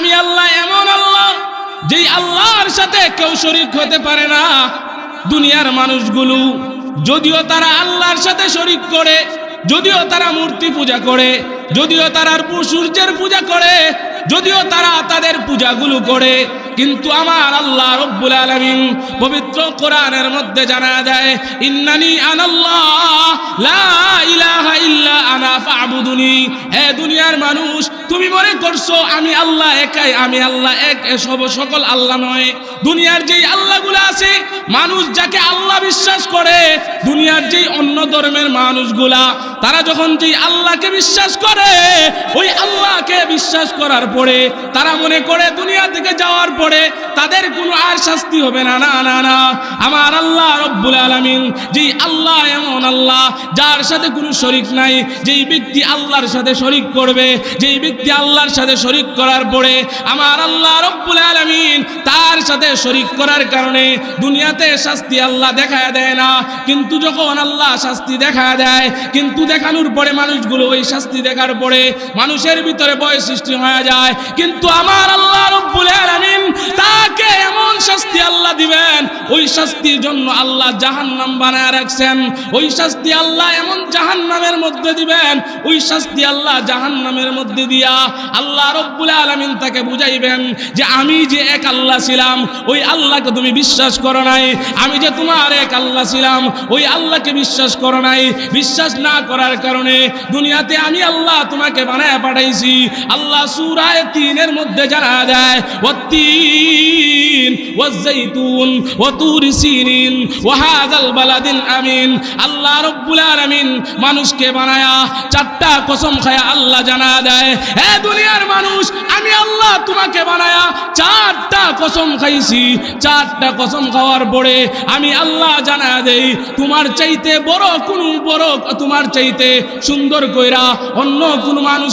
আমি আল্লাহ এমন আল্লাহ যেই আল্লাহর সাথে কেউ শরিক হতে পারে না। দুনিয়ার মানুষগুলো, যদিও তারা আল্লাহর সাথে শরিক করে, যদিও তারা মূর্তি পূজা করে, যদিও তারা সূর্যের পূজা করে, যদিও তারা তাদের পূজাগুলো করে কিন্তু আমার আল্লাহ রব্বুল আলামিন পবিত্র কোরআনের মধ্যে জানা যায় ইন্নানি আনাল্লাহ হে দুনিয়ার মানুষ, তুমি মনে করছ আমি আল্লাহ একাই, আমি আল্লাহ এক সকল আল্লাহ নয়। দুনিয়ার যেই আছে, মানুষ যাকে আল্লাহ বিশ্বাস করে, দুনিয়ার যেই অন্য ধর্মের মানুষগুলা, তারা যখন যেই আল্লাহকে বিশ্বাস করে, ওই আল্লাহকে বিশ্বাস করার পরে তারা মনে করে দুনিয়া থেকে যাওয়ার পরে তাদের কোনো আর শাস্তি হবে না না না না। আমার আল্লাহ রব্বুল আলামিন যেই আল্লাহ এমন আল্লাহ, যার সাথে কোনো শরিক নাই, যেই ব্যক্তি আল্লাহর সাথে শরিক করবে, যেই ব্যক্তি আল্লাহর সাথে শরিক করার পরে আমার আল্লাহ রব্বুল আলামিন তার সাথে শরিক করার কারণে দুনিয়াতে শাস্তি আল্লাহ দেখা দেয় না। কিন্তু যখন আল্লাহ শাস্তি দেখা দেয়, কিন্তু দেখানোর পরে মানুষগুলো ওই শাস্তি দেখার পরে মানুষের ভিতরে ভয় সৃষ্টি হয়ে যায়। কিন্তু আমার আল্লাহ রব্বুল আলামিন তাকে এমন শাস্তি আল্লাহ দিবেন, ওই শাস্তির জন্য আল্লাহ জাহান্নাম বানায় রাখছেন। ওই শাস্তি আল্লাহ এমন জাহান্নামের মধ্যে দিবেন, ওই শাস্তি আল্লাহ জাহান্নামের মধ্যে দিয়া আল্লাহ রব্বুল আলামিন তাকে বুঝাইবেন যে আমি যে এক আল্লাহ ছিলাম, ওই আল্লাহকে তুমি বিশ্বাস করো নাই। আমি যে তোমার এক আল্লাহ ছিলাম, ওই আল্লাহকে বিশ্বাস করো নাই। বিশ্বাস না করার কারণে দুনিয়াতে আমি আল্লাহ তোমাকে বানায় পাঠাইছি। আল্লাহ সূরায়ে তিনের মধ্যে জানা যায় ওয়াত্তিন ওয়াজ্জাইতুন ওয়াতুর সিনিন ওয়াহাযাল বালাদিল আমিন আল্লাহ রব্বুল আলামিন মানুষকে বানায়া চারটা কসম খায়া আল্লাহ জানা দেয়। হে দুনিয়ার মানুষ, আমি আল্লাহ তোমাকে বানায়া চারটা কসম খাইছি। চারটা কসম খাওয়ার পরে আমি আল্লাহ জানা দেই, তোমার চাইতে বড় কোন বড় তোমার চাইতে সুন্দর কইরা অন্য কোন মানুষ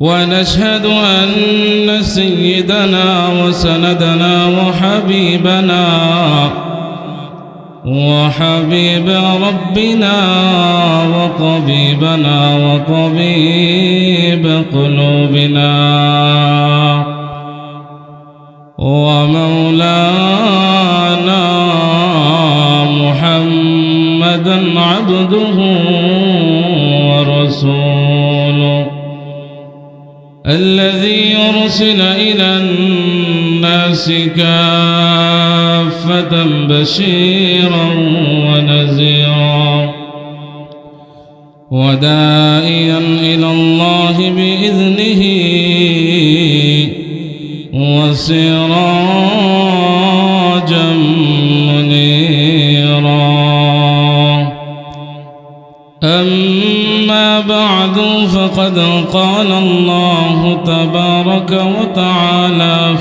ونشهد أن سيدنا وسندنا وحبيبنا وحبيب ربنا وطبيبنا وطبيب يرسل إلى الناس كافة بشيرا ونذيرا ودائيا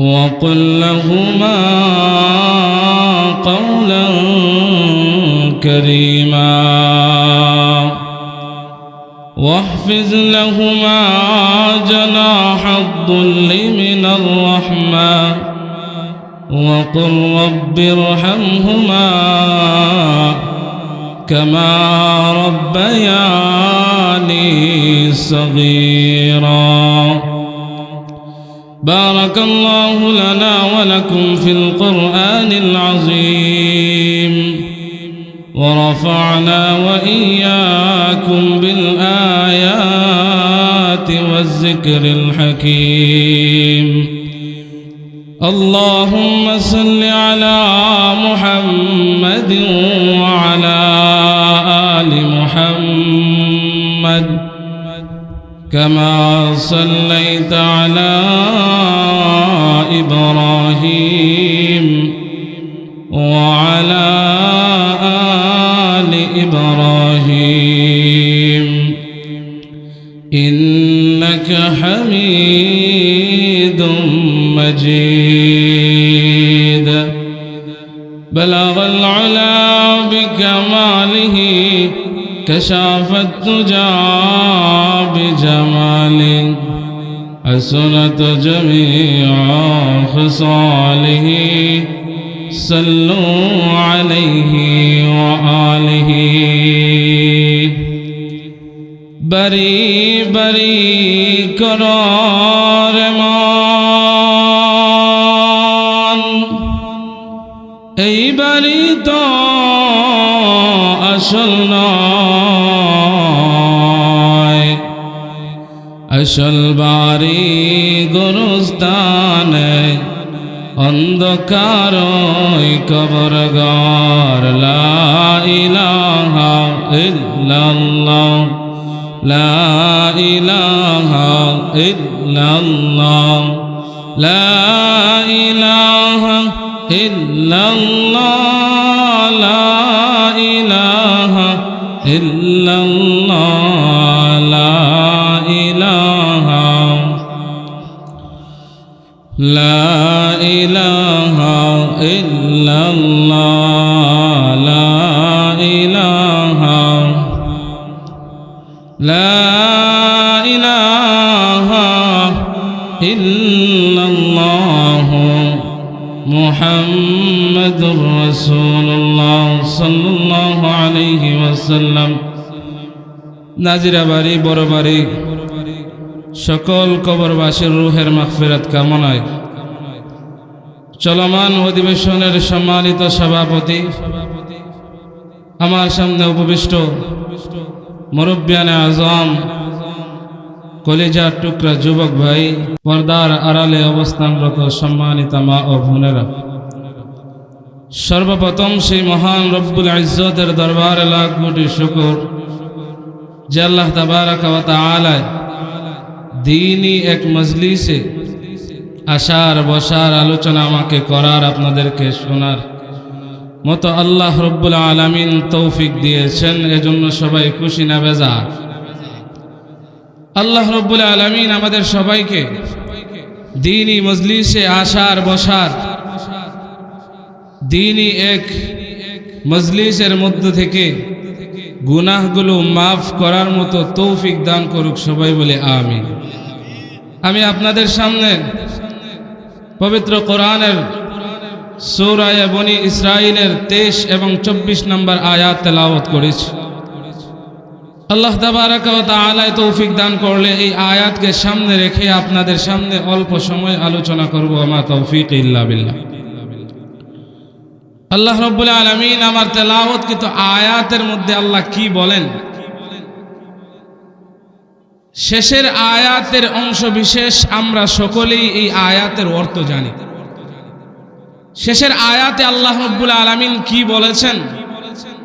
وقل لهما قولا كريما. واحفظ لهما جناح الذل من الرحمة. وقل رب ارحمهما كما ربياني صغيرا. بارك الله لنا ولكم في القرآن العظيم. ورفعنا وإياكم بالآيات والذكر الحكيم. اللهم صل على محمد وعلى آل محمد. كما صليت على كشاف الدجى بجماله حسنت جميع خصاله صلوا عليه وآله. بری بری قرار মুসলবারি গুরুস্তানে অন্ধকার কবর গর লাইলাহা ইল্লাল্লাহ লাইলাহা ইল্লাল্লাহ লাইলাহা ইল্লাল্লাহ লাইলাহা ইল্লাল্লাহ। لا إله إلا الله لا إله لا إله إلا الله محمد رسول الله صلى الله عليه وسلم নাজিরা বাড়ি বড় বাড়ি সকল কবরবাসীর রুহের মাগফিরাত কামনায়। চলমান অধিবেশনের সম্মানিত সভাপতি, আমার সামনে উপবিষ্ট মুরব্বিয়ানে আজম, কলিজার টুকরা যুবক ভাই, পর্দার আড়ালে অবস্থানরত সম্মানিত মা ও বোনেরা। সর্বপ্রথম সেই মহান রব্বুল ইজ্জতের দরবারে লাখ কোটি শুকর যে আল্লাহ তাআলায় দিনই এক মজলিসে আসার বসার আলোচনা আমাকে করার, আপনাদেরকে শোনার মতো আল্লাহ রব্বুল আলামিন তৌফিক দিয়েছেন। এজন্য সবাই খুশি না বেজা। আল্লাহ রব্বুল আলামিন আমাদের সবাইকে দিনই মজলিসে আসার বসার, দিনই এক মজলিসের মধ্য থেকে গুনাহগুলো মাফ করার মতো তৌফিক দান করুক সবাই বলে আমিন। আমি আপনাদের সামনে পবিত্র কোরআনের সৌরায় বনি ইসরায়েলের তেইশ এবং চব্বিশ নম্বর আয়াত তেলাওয়াত করেছি। আল্লাহ তাবারাকায় তৌফিক দান করলে এই আয়াতকে সামনে রেখে আপনাদের সামনে অল্প সময় আলোচনা করব আমার তৌফিক ইল্লা বিল্লাহ। আল্লাহ রব্বুল আলমিন আমার তেলাওয়াত কিন্তু আয়াতের মধ্যে আল্লাহ কি বলেন? শেষের আয়াতের অংশ বিশেষ আমরা সকলেই এই আয়াতের অর্থ জানি। শেষের আয়াতে আল্লাহ রব্বুল আলামিন কি বলেছেন?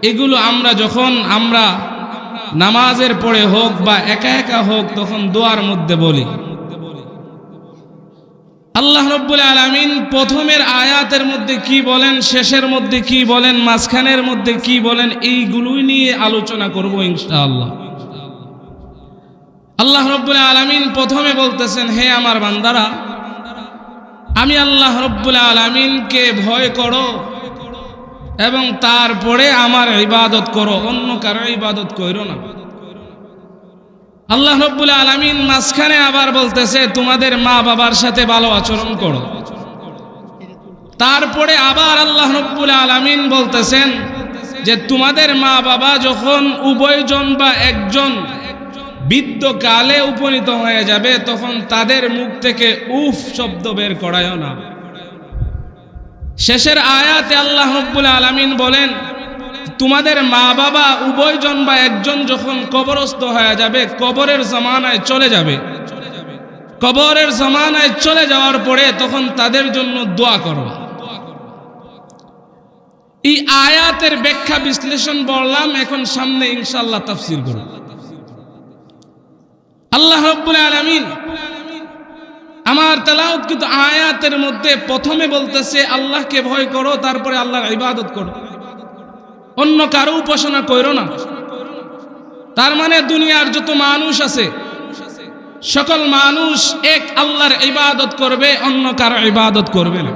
এগুলো আমরা যখন আমরা নামাজের পরে হোক বা একা একা হোক তখন দোয়ার মধ্যে বলি। আল্লাহ রব্বুল আলামিন প্রথমের আয়াতের মধ্যে কি বলেন, শেষের মধ্যে কি বলেন, মাঝখানের মধ্যে কি বলেন, এইগুলোই নিয়ে আলোচনা করব ইনশাআল্লাহ। আল্লাহ রব্বুল আলামিন প্রথমে বলতেছেন, হে আমার বান্দারা, আমি আল্লাহ রব্বুল আলামিনকে ভয় করো এবং তারপরে আমার ইবাদত করো, অন্য কারও ইবাদত করো না। আল্লাহ রব্বুল আলামিন মাঝখানে আবার বলতেছে, তোমাদের মা বাবার সাথে ভালো আচরণ করো। তারপরে আবার আল্লাহ রব্বুল আলামিন বলতেছেন যে, তোমাদের মা বাবা যখন উভয়জন বা একজন বৃদ্ধ কালে উপনীত হয়ে যাবে, তখন তাদের মুখ থেকে উফ শব্দ বের করায়ও না। শেষের আয়াতে আল্লাহ রব্বুল আলামিন বলেন তোমাদের মা বাবা উভয়জন বা একজন যখন কবরস্থ হয়ে যাবে, কবরের জমানায় চলে যাবে। কবরের জমানায় চলে যাওয়ার পরে তখন তাদের জন্য দোয়া করবা এই আয়াতের ব্যাখ্যা বিশ্লেষণ বললাম, এখন সামনে ইনশাল্লাহ তাফসির করব। আল্লাহ রব্বুল আলামিন আমার তেলাওত কিন্তু আয়াতের মধ্যে প্রথমে বলতেছে, আল্লাহকে ভয় করো, তারপরে আল্লাহর ইবাদত করো। অন্য কারও উপাসনা করো না। তার মানে দুনিয়ার যত মানুষ আছে, সকল মানুষ এক আল্লাহর ইবাদত করবে, অন্য কারও ইবাদত করবে না।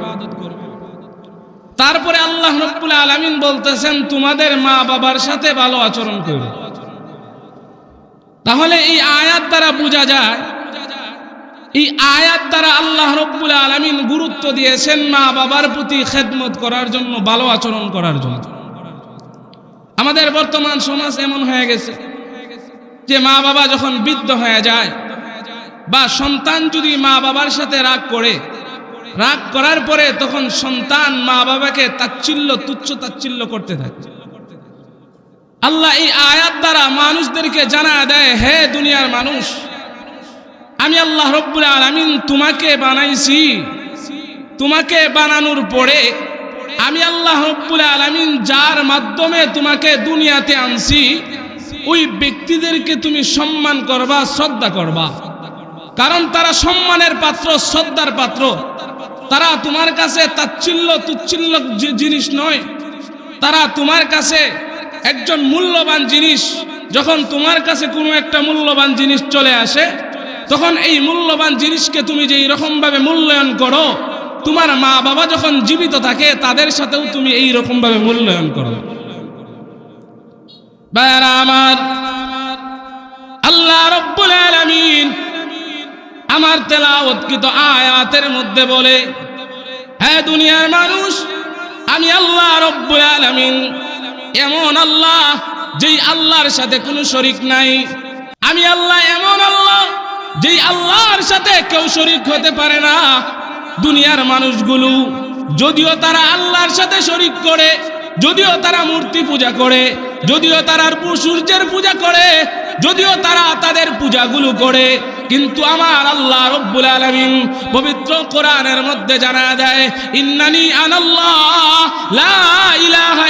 তারপরে আল্লাহ রব্বুল আলামিন বলতেছেন, তোমাদের মা বাবার সাথে ভালো আচরণ করবে তাহলে এই আয়াত দ্বারা বোঝা যায়, এই আয়াত দ্বারা আল্লাহ রব্বুল আলামিন গুরুত্ব দিয়েছেন মা বাবার প্রতি খেদমত করার জন্য, ভালো আচরণ করার জন্য। আমাদের বর্তমান সমাজ এমন হয়ে গেছে যে মা বাবা যখন বৃদ্ধ হয়ে যায় বা সন্তান যদি মা বাবার সাথে রাগ করে, রাগ করার পরে তখন সন্তান মা বাবাকে তাচ্ছিল্য, তুচ্ছ তাচ্ছিল্য করতে থাকে। আল্লাহ এই আয়াত দ্বারা মানুষদেরকে জানা দেয়, হে দুনিয়ার মানুষ, আমি আল্লাহ রব্বুল আলামিন তোমাকে বানাইছি। তোমাকে বানানোর পরে আমি আল্লাহ রব্বুল আলামিন যার মাধ্যমে তোমাকে দুনিয়াতে আনছি, ওই ব্যক্তিদেরকে তুমি সম্মান করবা, শ্রদ্ধা করবা। কারণ তারা সম্মানের পাত্র, শ্রদ্ধার পাত্র। তারা তোমার কাছে তাচ্ছিল্য, তুচ্ছিল্য যে জিনিস নয়। তারা তোমার কাছে একজন মূল্যবান জিনিস। যখন তোমার কাছে কোনো একটা মূল্যবান জিনিস চলে আসে, তখন এই মূল্যবান জিনিসকে তুমি যেই রকমভাবে মূল্যায়ন করো তোমার মা বাবা যখন জীবিত থাকে, তাদের সাথেও তুমি এই রকমভাবে মূল্যায়ন করো। আমার, আল্লাহ রব্বুল আলামিন আমার তেলাওয়াতকৃত আয়াতের মধ্যে বলে হ্যাঁ দুনিয়ার মানুষ, আমি আল্লাহ রব্বুল আলামিন এমন আল্লাহ যেই আল্লাহর সাথে কোনো শরিক নাই। আমি আল্লাহ এমন আল্লাহ যেই আল্লাহর সাথে কেউ শরিক হতে পারে না। দুনিয়ার মানুষগুলো, যদিও তারা আল্লাহর সাথে শরিক করে, যদিও তারা মূর্তি পূজা করে, যদিও তারা সূর্যের পূজা করে, যদিও তারা তাদের পূজাগুলো করে, কিন্তু আমার আল্লাহ রব্বুল আলামিন পবিত্র কোরআনের মধ্যে জানা যায়, ইন্নানি আনাল্লাহ লা ইলাহা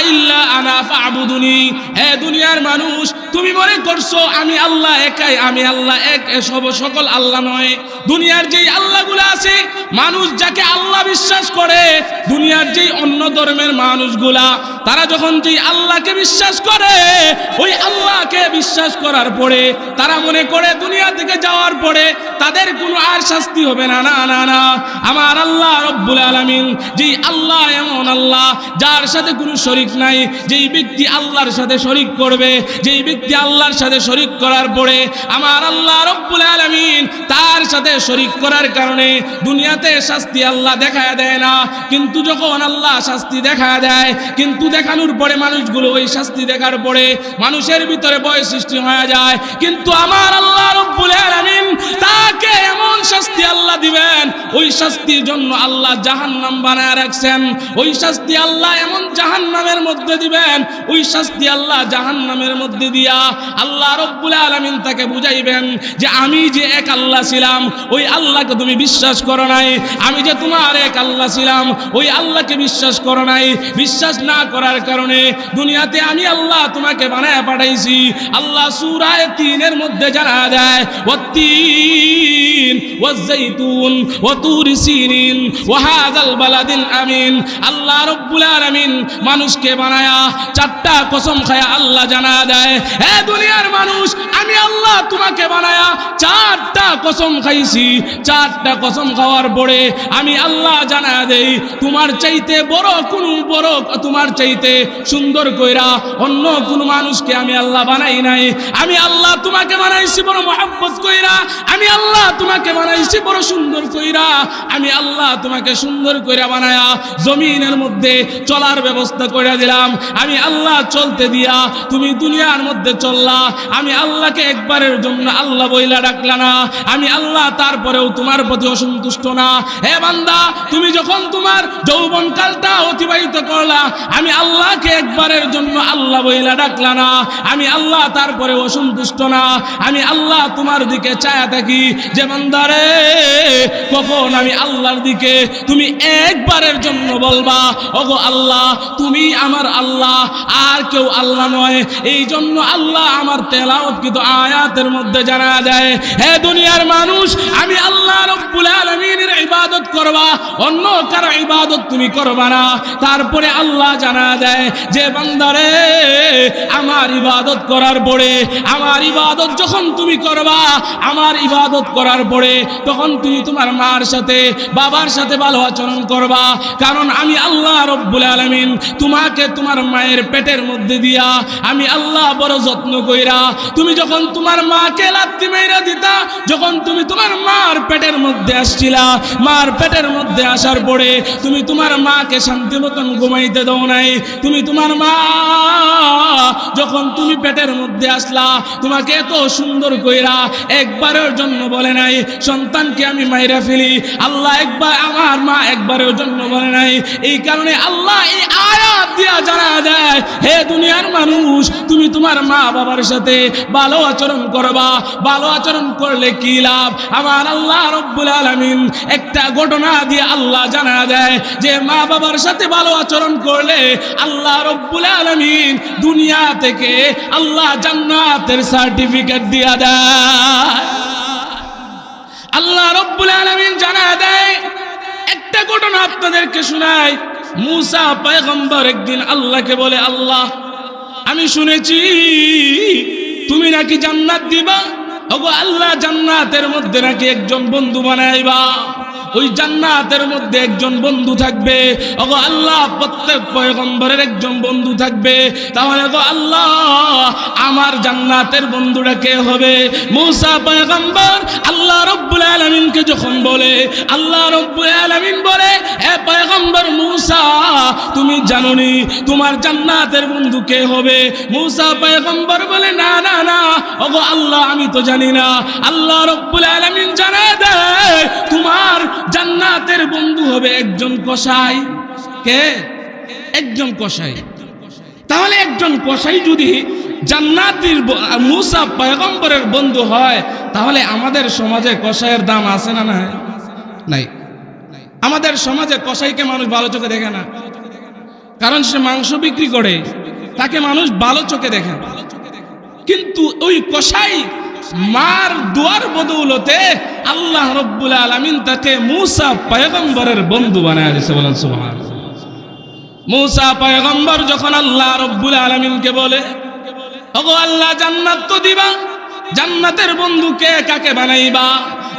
তুমি মনে করছ, আমি আল্লাহ একাই, আমি আল্লাহ এক এসব সকল আল্লাহ নয়। দুনিয়ার যেই আল্লাহগুলো আছে, মানুষ যাকে আল্লাহ বিশ্বাস করে, দুনিয়ার যেই অন্য ধর্মের মানুষগুলা, তারা যখন যেই আল্লাহকে বিশ্বাস করে, ওই আল্লাহকে বিশ্বাস করার পরে, তারা মনে করে দুনিয়া থেকে যাওয়ার পরে, তাদের কোনো আর শাস্তি হবে না না না না। আমার আল্লাহ রব্বুল আলামিন, যেই আল্লাহ এমন আল্লাহ, যার সাথে কোনো শরিক নাই, যেই ব্যক্তি আল্লাহর সাথে শরিক করবে, যেই ব্যক্তি আল্লাহর সাথে শরিক করার পরে আমার আল্লাহ রব্বুল আলামিন তার সাথে শরিক করার কারণে দুনিয়াতে শাস্তি আল্লাহ দেখায় দেয় না। কিন্তু যখন আল্লাহ শাস্তি দেখা দেয়, কিন্তু দেখানোর পরে মানুষগুলো ওই শাস্তি দেখার পরে মানুষের ভিতরে ভয় সৃষ্টি হয়ে যায়। কিন্তু আমার আল্লাহ রব্বুল আলামিন তাকে এমন শাস্তি আল্লাহ দিবেন, ওই শাস্তির জন্য আল্লাহ জাহান্নাম বানায় রাখছেন। ওই শাস্তি আল্লাহ এমন জাহান্নামের মধ্যে দিবেন, ওই শাস্তি আল্লাহ জাহান্নামের মধ্যে দিয়া আল্লাহ রব্বুল আলামিন তাকে বুঝাইবেন যে আমি যে এক আল্লাহ ছিলাম, ওই আল্লাহকে তুমি বিশ্বাস করো নাই। আমি যে তোমার এক আল্লাহ ছিলাম, ওই আল্লাহকে বিশ্বাস করো নাই। বিশ্বাস না করার কারণে দুনিয়াতে আমি আল্লাহ তোমাকে বানায় পাঠাইছি। আল্লাহ সূরায়ে তিনের মধ্যে জানা দেয় ওয়াত্তিন, ওয়াজ্জাইতুন ওয়াতুর সিনিন ওয়াহাযাল বালাদিল আমিন। আল্লাহ রব্বুল আলামিন মানুষকে বানায়া চারটা কসম খায়া আল্লাহ জানা দেয় হে দুনিয়ার মানুষ, আমি আল্লাহ তোমাকে বানায়া চারটা কসম খাইছি। চারটা কসম খাওয়ার পরে আমি আল্লাহ জানা দেই, তোমার চাইতে বড় কোন বড় তোমার চাইতে সুন্দর কইরা অন্য কোন মানুষকে আমি আল্লাহ বানাই নাই। আমি আল্লাহ তোমাকে বানাইছি বড় মহাব্বত কইরা, আমি আল্লাহ তোমাকে বানাইছি বড় সুন্দর কইরা, আমি আল্লাহ তোমাকে সুন্দর কইরা বানায়া জমিনের মধ্যে চলার ব্যবস্থা করে দিলাম। আমি আল্লাহ চলতে দিয়া তুমি দুনিয়ার মধ্যে চললা আমি আল্লাহকে একবারের জন্য আল্লাহ বইলা ডাকলা না। আমি আল্লাহ তারপরেও তোমার প্রতি অসন্তুষ্ট না। হে বান্দা, তুমি যখন তোমার যৌবন কালটা অতিবাহিত করলা, আমি আল্লাহকে একবারের জন্য আল্লাহ বইলা ডাকলা না। আমি আল্লাহ তারপরে অসন্তুষ্ট না। আমি আল্লাহ তোমার দিকে চায়া থাকি। যে বান্দারে কখন আমি আল্লাহর দিকে তুমি একবারের জন্য বলবা, ওগো আল্লাহ, তুমি আমার আল্লাহ, আর কেউ আল্লাহ নয়। এই জন্য আল্লাহ আমার তেলাওত কিন্তু আয়াতের মধ্যে জানা যায়, হে দুনিয়ার মানুষ, আমি আল্লাহ রব্বুল আলামিনের ইবাদত করবা, অন্য কারও ইবাদত তুমি করবা না। তারপরে আল্লাহ জানা দেয় যে, বান্দারে, আমার ইবাদত করার পরে, আমার ইবাদত যখন তুমি করবা, আমার ইবাদত করার পরে, তখন তুমি তোমার মার সাথে, বাবার সাথে ভালো আচরণ করবা। কারণ আমি আল্লাহ রব্বুল আলামিন তোমাকে তোমার মায়ের পেটের মধ্যে দিয়া, আমি আল্লাহ বড় কইরা তুমি যখন তোমার মাকে লাত্তি মেরা দিতা, যখন তুমি তোমার মার পেটের মধ্যে আসছিলা, মার পেটের মধ্যে আসার পরে তুমি তোমার মাকে শান্তি মতন ঘুমাইতে দাও নাই। তুমি তোমার মা, যখন তুমি পেটের মধ্যে আসলা, তোমাকে এত সুন্দর কইরা একবারের জন্য বলে নাই, সন্তানকে আমি মাইরা ফেলি। আল্লাহ একবার আমার মা একবারের জন্য বলে নাই। এই কারণে আল্লাহ এই আয়াত দিয়া জানা দেয়, হে দুনিয়ার মানুষ, তুমি তোমার মা বাবার সাথে ভালো আচরণ করবা, ভালো আচরণ করলে কি লাভ? আমার আল্লাহ রব্বুল আলামিন একটা ঘটনা দিয়ে আল্লাহ জানা দেয় যে মা বাবার সাথে ভালো আচরণ করলে আল্লাহ রব্বুল আলামিন দুনিয়া থেকে আল্লাহ জান্নাতের সার্টিফিকেট দিয়া দেয়। আল্লাহ রব্বুল আলামিন জানা দেয়, একটা ঘটনা আপনাদেরকে শোনাই। মুসা পয়গম্বর একদিন আল্লাহকে বলে, আল্লাহ আমি শুনেছি তুমি নাকি জান্নাত দিবা। আল্লাহ জান্নাতের মধ্যে নাকি একজন বন্ধু বানাইবা? ওই জান্নাতের মধ্যে একজন বন্ধু থাকবে। ওগো আল্লাহ, প্রত্যেক পয়গম্বরের একজন বন্ধু থাকবে। তাহলে গো আল্লাহ, আমার জান্নাতের বন্ধুটা কে হবে? মুসা পয়গম্বর আল্লাহ রব্বুল আলামিনকে যখন বলে, আল্লাহ রব্বুল আলামিন বলে, হে পয়গম্বর মুসা, তুমি জানোনি তোমার জান্নাতের বন্ধু কে হবে? মুসা পয়গম্বর বলে, না না না। ওগো আল্লাহ, আমি তো জানি না। আল্লাহ রব্বুল আলামিন জানায় দেয় তোমার জান্নাতের বন্ধু হবে একজন কসাই। কে? একজন কসাই। তাহলে একজন কসাই যদি জান্নাতির মুসা পয়গম্বরের বন্ধু হয়, তাহলে আমাদের সমাজে কসাইয়ের দাম আছে না নাই? নাই। আমাদের সমাজে কসাইকে মানুষ ভালো চোখে দেখে না। কারণ সে মাংস বিক্রি করে, তাকে মানুষ ভালো চোখে দেখে কিন্তু ওই কসাই মার দুয়ার বদৌলতে আল্লাহ রব্বুল আলমিন তাকে মুসা পায়গম্বরের বন্ধু বানায় দিয়েছে বলেন সুমান মুসা পায়গম্বর যখন আল্লাহ রব্বুল আলমিনকে বলে, ওগো আল্লাহ জান্নাত তো দিবা। জান্নাতের বন্ধুকে কাকে বানাইবা?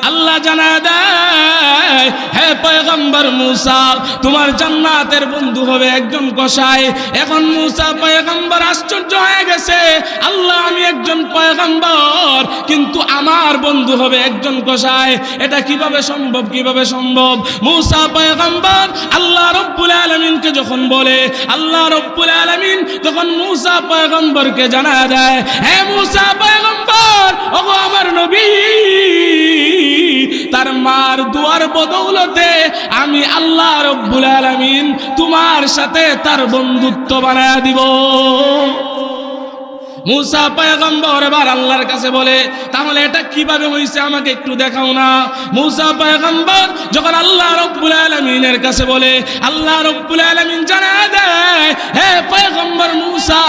আল্লাহ জানা দেয়, হে পয়গম্বর মুসা, তোমার জান্নাতের বন্ধু হবে একজন কসাই। এখন মুসা পয়গম্বর আশ্চর্য হয়ে গেছে, আল্লাহ আমি একজন পয়গম্বর, কিন্তু আমার বন্ধু হবে একজন কষাই এটা কীভাবে সম্ভব কীভাবে সম্ভব? মুসা পয়গম্বর আল্লাহ রব্বুল আলমিনকে যখন বলে, আল্লাহ রব্বুল আলমিন তখন মুসা পয়গম্বরকে জানা দেয়, হে মুসা পয়গম্বর পয়গম্বর ওগো আমার নবী, তার মার দুয়ার বদৌলতে আমি আল্লাহ রব্বুল আলামিন তোমার সাথে তার বন্ধুত্ব বানায়া দিব। মুসা পয়গম্বর এবার আল্লাহর কাছে বলে, তাহলে এটা কীভাবে হয়েছে আমাকে একটু দেখাও না? মুসা পয়গম্বর যখন আল্লাহ রব্বুল আলমিনের কাছে বলে, আল্লাহ রব্বুল আলমিন জানা দেয় হে পয়গম্বর মুসা,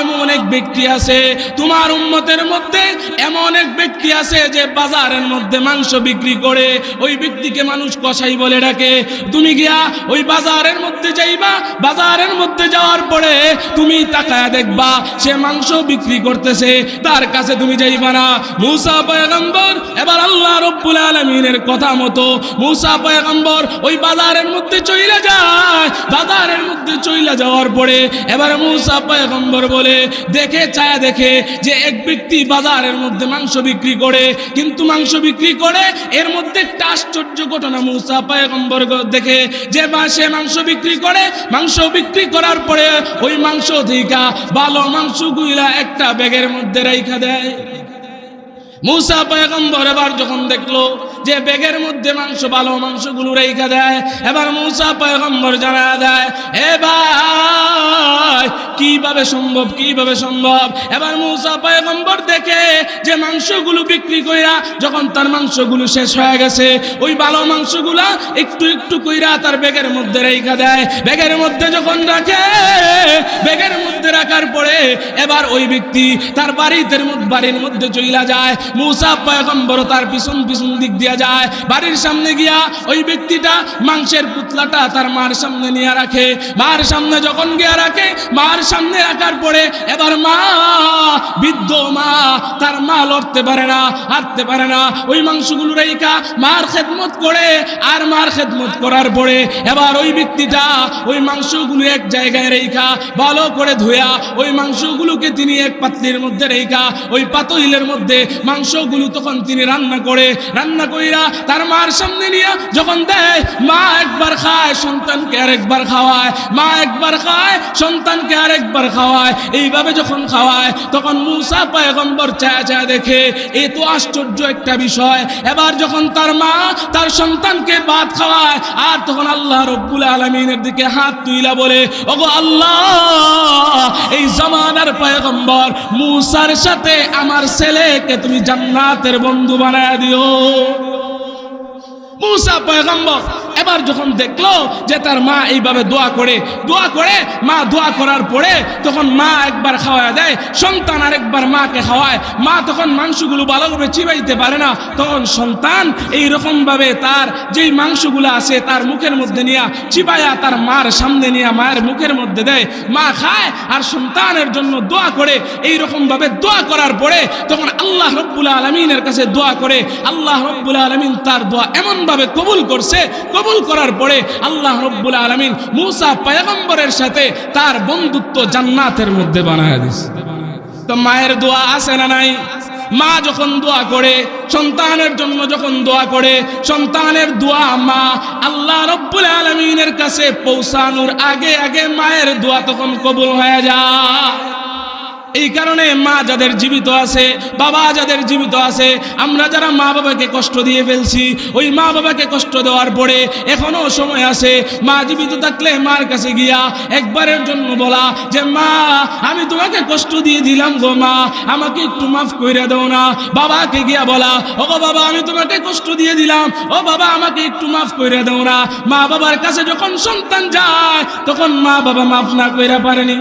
এমন এক ব্যক্তি আছে, তোমার উম্মতের মধ্যে এমন এক ব্যক্তি আছে যে বাজারের মধ্যে মাংস বিক্রি করে, ওই ব্যক্তিকে মানুষ কষাই বলে ডাকে। তুমি গিয়া ওই বাজারের মধ্যে যাইবা, বাজারের মধ্যে যাওয়ার পরে তুমি তাকায় দেখবা সে মাংস বিক্রি করতেছে, তার কাছে তুমি যাইবা না। মুসা পয়গম্বর, এবার আল্লাহ রব্বুল আলমিনের কথা মতো মুসা পয়গম্বর ওই বাজারের মধ্যে চইলা যায়। বাজারের মধ্যে চইলা যাওয়ার পরে এবার মুসা পয়গম্বর বলে, দেখে, চায় দেখে যে এক ব্যক্তি বাজারের মধ্যে মাংস বিক্রি করে, কিন্তু মাংস বিক্রি করে, এর মধ্যে একটা আশ্চর্য ঘটনা মুসা পয়গম্বর দেখে যে সে মাংস বিক্রি করে, মাংস বিক্রি করার পরে ওই মাংস থেকে ভালো মাংস গুইলা একটা ব্যাগের মধ্যে রাইখা দেয়। মুসা পায়গম্বর এবার যখন দেখল যে ব্যাগের মধ্যে মাংস, ভালো মাংসগুলো রেখা দেয়। এবার মুসা পয়গম্বর জানা দেয়, এ ভাই, কীভাবে সম্ভব কীভাবে সম্ভব? এবার মুসা পয়গম্বর দেখে যে মাংসগুলো বিক্রি কইরা যখন তার মাংসগুলো শেষ হয়ে গেছে, ওই ভালো মাংসগুলা একটু একটু কইরা তার ব্যাগের মধ্যে রেখা দেয়। ব্যাগের মধ্যে যখন রাখে ব্যাগের মধ্যে রাখার পরে এবার ওই ব্যক্তি তার বাড়িতে, বাড়ির মধ্যে চইলা যায়। মুসা পয়গম্বর তার পিছন পিছন দিক দিয়া যায়, বাড়ির সামনে গিয়া ওই ব্যক্তিটা মাংসের পুতলাটা তার মার সামনে নিয়ে রাখে। মার সামনে যখন গিয়া রাখে, মার সামনে রাখার পরে এবার মা, বৃদ্ধ মা, তার মা লড়তে পারে না, হাঁটতে পারে না। ওই মাংসগুলো রেখা মার খেদমত করে আর মার খেদমত করার পরে এবার ওই ব্যক্তিটা ওই মাংসগুলো এক জায়গায় রেখা ভালো করে ধুয়া ওই মাংসগুলোকে তিনি এক পাত্রের মধ্যে রেখা ওই পাতইলের মধ্যে মাংসগুলো তখন তিনি রান্না করে, রান্না কইরা তার মার সামনে নিয়ে যখন দেয়, মা একবার খায়, সন্তানকে আরেকবার খাওয়ায়। মা একবার খায়, সন্তানকে আরেকবার খাওয়ায়। এইভাবে যখন খাওয়ায়, তখন মুসা পয়গম্বর চায়া চায়া দেখে, এ তো আশ্চর্য একটা বিষয়। এবার যখন তার মা তার সন্তানকে ভাত খাওয়ায়, আর তখন আল্লাহ রব্বুল আলমিনের দিকে হাত তুইলা বলে, ওগো আল্লাহ, এই জমানার পয়গম্বর, মুসার সাথে আমার ছেলেকে তুমি জান্নাতের বন্ধু বানায় দিও। মুসা পয়গম্বর এবার যখন দেখল যে তার মা এইভাবে দোয়া করে দোয়া করে, মা দোয়া করার পরে তখন মা একবার খাওয়ায় দেয়, সন্তান আরেকবার মাকে খাওয়ায়। মা তখন মাংসগুলো ভালোভাবে চিবাইতে পারে না। তখন সন্তান এই রকম ভাবে তার যেই মাংসগুলো আছে তার মুখের মধ্যে নিয়ে চিবাইয়া তার মার সামনে নিয়ে মায়ের মুখের মধ্যে দেয়। মা খায় আর সন্তানের জন্য দোয়া করে। এই রকম ভাবে দোয়া করার পরে তখন আল্লাহ রব্বুল আলমিনের কাছে দোয়া করে। আল্লাহ রব্বুল আলমিন তার দোয়া এমন ভাবে কবুল করছে, কবুল করার পরে আল্লাহ রব্বুল আলমিন মুসা পয়গম্বরের সাথে তার বন্ধুত্ব জান্নাতের মধ্যে বানায় দিছে। তো মায়ের দোয়া আছে না নাই? মা যখন দোয়া করে, সন্তানের জন্য যখন দোয়া করে, সন্তানের দোয়া মা আল্লাহ রব্বুল আলমিনের কাছে পৌঁছানোর আগে আগে মায়ের দোয়া তখন কবুল হয়ে যায়। এই কারণে মা যাদের জীবিত আছে, বাবা যাদের জীবিত আছে, আমরা যারা মা বাবাকে কষ্ট দিয়ে ফেলছি, ওই মা বাবাকে কষ্ট দেওয়ার পরে এখনও সময় আছে, মা জীবিত থাকলে মার কাছে গিয়া একবারের জন্য বলা যে, মা, আমি তোমাকে কষ্ট দিয়ে দিলাম গো মা, আমাকে একটু মাফ করে দাও না। বাবাকে গিয়া বলা ও বাবা, আমি তোমাকে কষ্ট দিয়ে দিলাম, ও বাবা, আমাকে একটু মাফ করে দাও না। মা বাবার কাছে যখন সন্তান যায়, তখন মা বাবা মাফ না কইরা পারেনি।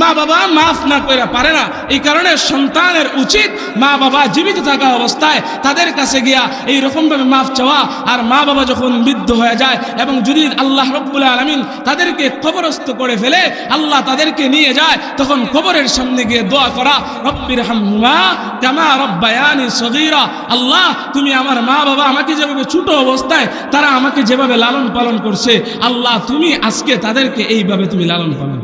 মা বাবা মাফ না করে পারে না। এই কারণে সন্তানের উচিত মা বাবা জীবিত থাকা অবস্থায় তাদের কাছে গিয়া এই রকমভাবে মাফ চাওয়া। আর মা বাবা যখন বৃদ্ধ হয়ে যায় এবং যদি আল্লাহ রব্বুল আলমিন তাদেরকে কবরস্থ করে ফেলে, আল্লাহ তাদেরকে নিয়ে যায়, তখন কবরের সামনে গিয়ে দোয়া করা রব্বির হামহুমা কামা রব্বায়ানি সগীরা। আল্লাহ, তুমি আমার মা বাবা আমাকে যেভাবে ছোট অবস্থায়, তারা আমাকে যেভাবে লালন পালন করছে, আল্লাহ, তুমি আজকে তাদেরকে এইভাবে তুমি লালন পালন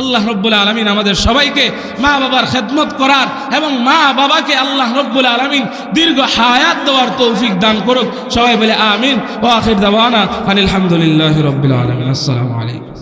আল্লাহ রব্বুল আলমিন আমাদের সবাইকে মা বাবার খেদমত করার এবং মা বাবাকে আল্লাহ রব্বুল আলমিন দীর্ঘ হায়াত দেওয়ার তৌফিক দান করুক। সবাই বলে আমিন। ও আখির দাওয়ানা আলহামদুলিল্লাহ রব্বুল আলমিন। আসসালামু আলাইকুম।